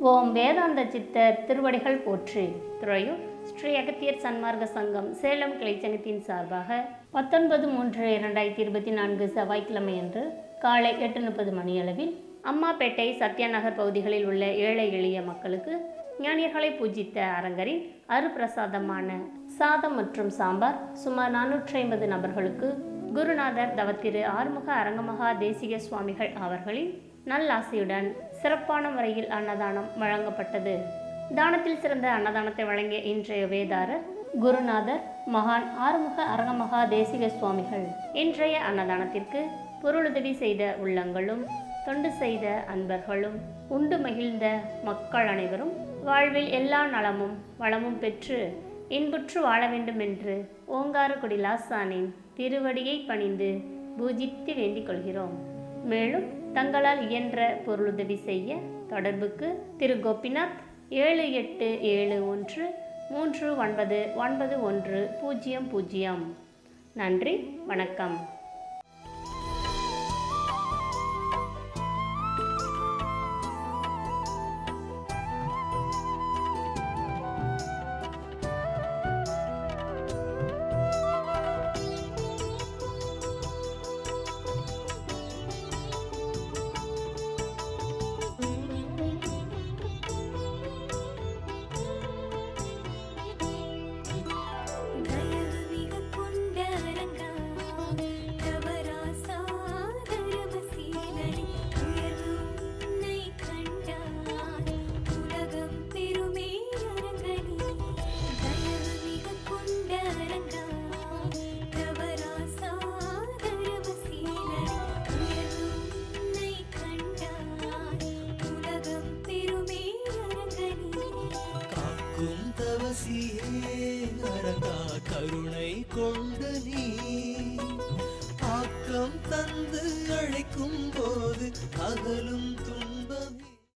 ஓம் வேதாந்த சித்தர் திருவடிகள் போற்றி. துறையூர் ஸ்ரீ அகத்தியர் சன்மார்க்க சங்கம் சேலம் கிளைச்சங்கத்தின் சார்பாக பத்தொன்பது மூன்று இரண்டாயிரத்தி இருபத்தி நான்கு செவ்வாய்க்கிழமை அன்று காலை எட்டு முப்பது மணியளவில் அம்மாப்பேட்டை சத்யாநகர் பகுதிகளில் உள்ள ஏழை எளிய மக்களுக்கு ஞானியர்களை பூஜித்த அரங்கரின் அருப்பிரசாதமான சாதம் மற்றும் சாம்பார் சுமார் நானூற்றி ஐம்பது நபர்களுக்கு குருநாதர் தவத்திரு ஆறுமுக அரங்கமகா தேசிக சுவாமிகள் அவர்களின் நல்லாசியுடன் சிறப்பான முறையில் அன்னதானம் வழங்கப்பட்டது. தானத்தில் சிறந்த அன்னதானத்தை வழங்கிய இன்றைய வேதாரர் குருநாதர் மகான் ஆறுமுக அரங்கமகா தேசிக சுவாமிகள். இன்றைய அன்னதானத்திற்கு பொருளுதவி செய்த உள்ளங்களும் தொண்டு செய்த அன்பர்களும் உண்டு மகிழ்ந்த மக்கள் அனைவரும் வாழ்வில் எல்லா நலமும் வளமும் பெற்று இன்புற்று வாழ வேண்டும் என்று ஓங்காரக்குடி லாசானின் திருவடியை பணிந்து பூஜித்து வேண்டிக் கொள்கிறோம். மேலும் தங்களால் இயன்ற பொருளுதவி செய்ய தொடர்புக்கு திரு கோபிநாத் ஏழு எட்டு ஏழு ஒன்று மூன்று ஒன்பது ஒன்பது ஒன்று பூஜ்ஜியம் பூஜ்ஜியம் நன்றி வணக்கம். காக்கும் தவசியே கருணை கொண்ட நீ. ஆக்கம் தந்து அழைக்கும் போது அகலும்